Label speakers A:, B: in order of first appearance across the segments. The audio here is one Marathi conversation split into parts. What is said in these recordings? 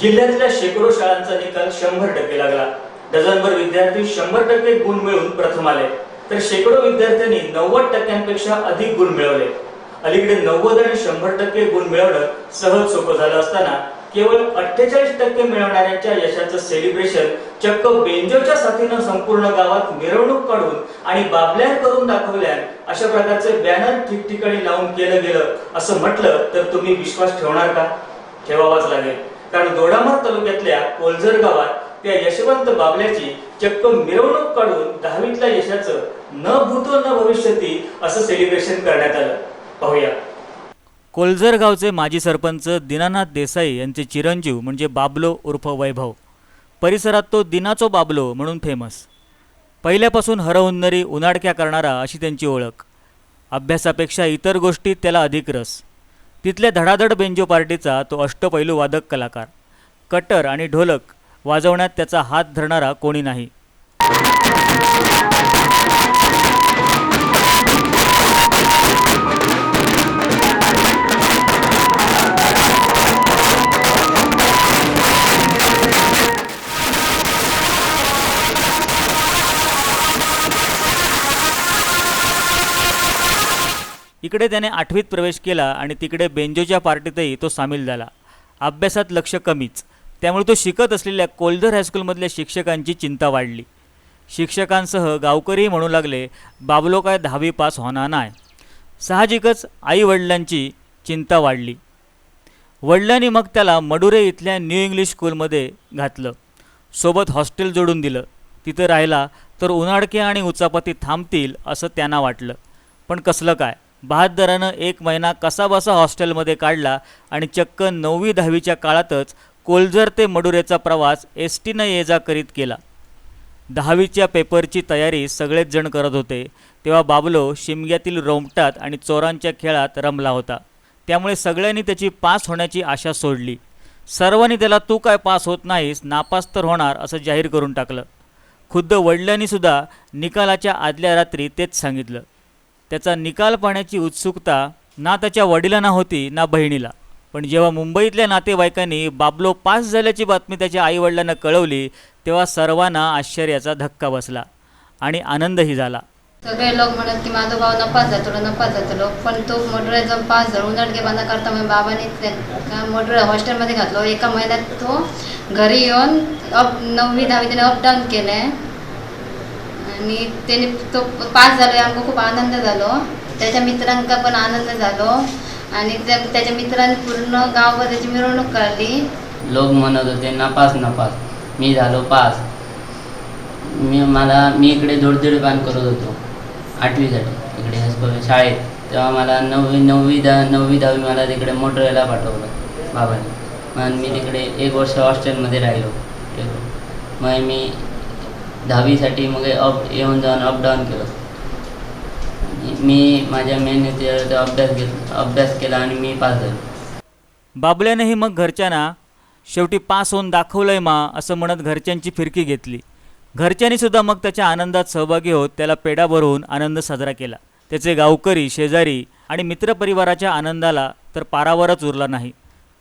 A: जिल्ह्यातल्या शेकडो शाळांचा निकाल शंभर टक्के लागला. डझनभर विद्यार्थी शंभर टक्के गुण मिळवून प्रथम आले. तर शेकडो विद्यार्थ्यांनी नव्वद टक्क्यांपेक्षा अधिक गुण मिळवले. अलीकडे नव्वद आणि शंभर टक्के गुण मिळवणं सहज सोपं झालं असताना केवळ अठ्ठेचाळीस टक्के मिळवणाऱ्यांच्या यशाचं सेलिब्रेशन चक्क बेंजोच्या साथीनं संपूर्ण गावात मिरवणूक काढून आणि बाबल्यार करून दाखवल्या अशा प्रकारचे बॅनर ठिकठिकाणी लावून केलं गेलं. असं म्हटलं तर तुम्ही विश्वास ठेवणार का? ठेवावाच लागेल. कारण दोडामार तालुक्यातल्या कोलझर गावात त्या यशवंत बाबल्याची चक्क मिरवणूक काढून दहावीतल्या यशाचं न भूतो न भविष्यती असं सेलिब्रेशन करण्यात आलं. पाहूया. कोलझर गावचे माजी सरपंच दीनानाथ देसाई यांचे चिरंजीव म्हणजे बाबलो उर्फ वैभव. परिसरात तो दिनाचो बाबलो म्हणून फेमस पहिल्यापासून हरहुन्नरी उन्हाडक्या करणारा अशी त्यांची ओळख. अभ्यासापेक्षा इतर गोष्टीत त्याला अधिक रस. तिथल्या धडाधड बेंजो पार्टीचा तो अष्टपैलू वादक कलाकार. कटर आणि ढोलक वाजवण्यात त्याचा हात धरणारा कोणी नाही. इकडे त्याने आठवीत प्रवेश केला आणि तिकडे बेंजोच्या पार्टीतही तो सामील झाला. अभ्यासात लक्ष कमीच. त्यामुळे तो शिकत असलेल्या कोलधर हायस्कूलमधल्या शिक्षकांची चिंता वाढली. शिक्षकांसह गावकरीही म्हणू लागले बाबलो काय दहावी पास होणार नाही. साहजिकच आई वडिलांची चिंता वाढली. वडिलांनी मग त्याला मडुरे इथल्या न्यू इंग्लिश स्कूलमध्ये घातलं. सोबत हॉस्टेल जोडून दिलं. तिथं राहिला तर उन्हाडके आणि उचापती थांबतील असं त्यांना वाटलं. पण कसलं काय? बहादरानं एक महिना कसाबसा हॉस्टेलमध्ये काढला आणि चक्क नववी दहावीच्या काळातच कोलझर ते मडुरेचा प्रवास एस टीनं ये जा करीत केला दहावीच्या पेपरची तयारी सगळेच जण करत होते. तेव्हा बाबलो शिमग्यातील रोमटात आणि चोरांच्या खेळात रमला होता. त्यामुळे सगळ्यांनी त्याची पास होण्याची आशा सोडली. सर्वांनी त्याला तू काय पास होत नाहीस नापास तर होणार असं जाहीर करून टाकलं. खुद्द वडिलांनीसुद्धा निकालाच्या आदल्या रात्री तेच सांगितलं. त्याचा निकाल पाहण्याची उत्सुकता ना त्याच्या वडिलांना होती ना बहिणीला. पण जेव्हा मुंबईतल्या नातेवाईकांनी बाबलो पास झाल्याची बातमी त्याच्या आईवडिलांना कळवली तेव्हा सर्वांना आश्चर्याचा धक्का बसला आणि आनंदही झाला.
B: सगळे लोक म्हणत की माझा भाऊ नपास जातलो नपास जातलो पण तो मडुळे जाऊन पास झालो उन्हाळगे बांधा करता मग बाबाने त्या- हॉस्टेलमध्ये घातलो. एका महिन्यात तो घरी येऊन अप नववी दहावी त्याने अपडाऊन केले आणि त्याने तो पास झालो आमकां खूप आनंद झालो. त्याच्या मित्रांका पण आनंद झालो. आणि त्या त्याच्या मित्रांनी पूर्ण गावभर त्याची मिरवणूक काढली.
C: लोक म्हणत होते नापास नापास मी झालो पास. मी मला मी इकडे जोडदीड पान करत होतो आठवीसाठी इकडे हायस्कूल शाळेत. तेव्हा मला नववी नववी दहा नववी दहावी मला तिकडे मोटरेला पाठवलं बाबांनी. मग मी तिकडे एक वर्ष हॉस्टेलमध्ये राहिलो. मग मी दहावीसाठी मग अप येऊन जाऊन अपडाऊन केलं. मी माझ्या मेहनतीवर अभ्यास घेतला अभ्यास केला आणि मी पास झालो.
A: बाबल्यानेही मग घरच्यांना शेवटी पास होऊन दाखवलंय मा असं म्हणत घरच्यांची फिरकी घेतली. घरच्यांनी सुद्धा मग त्याच्या आनंदात सहभागी होत त्याला पेढा भरवून आनंद साजरा केला. त्याचे गावकरी शेजारी आणि मित्रपरिवाराच्या आनंदाला तर पारावरच उरला नाही.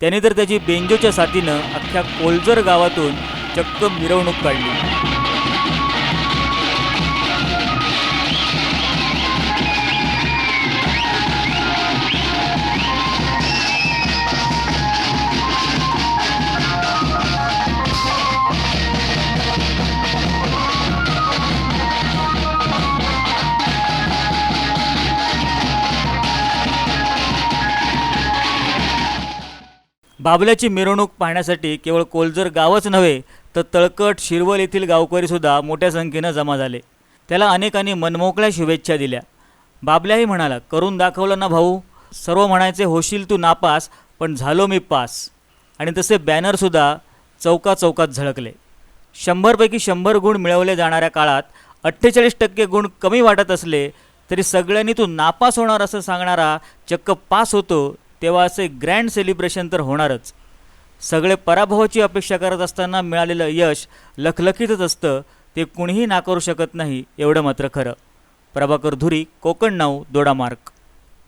A: त्याने तर त्याची बेंजोच्या साथीनं अख्ख्या कोलजर गावातून चक्क मिरवणूक काढली. बाबल्याची मिरवणूक पाहण्यासाठी केवळ कोलजर गावच नव्हे तर तळकट शिरवल येथील गावकरीसुद्धा मोठ्या संख्येनं जमा झाले. त्याला अनेकांनी मनमोकळ्या शुभेच्छा दिल्या. बाबल्याही म्हणाला करून दाखवलं ना भाऊ सर्व म्हणायचे होशील तू नापास पण झालो मी पास. आणि तसे बॅनरसुद्धा चौका चौकात झळकले. शंभरपैकी शंभर गुण मिळवले जाणाऱ्या काळात अठ्ठेचाळीस टक्के गुण कमी वाटत असले तरी सगळ्यांनी तू नापास होणार असं सांगणारा चक्क पास होतो तेव्हा असे ग्रँड सेलिब्रेशन तर होणारच. सगळे पराभवाची अपेक्षा करत असताना मिळालेलं यश लखलखीतच असतं ते कुणीही नाकारू शकत नाही एवढं मात्र खरं. प्रभाकर धुरी कोकण नाऊ दोडामार्क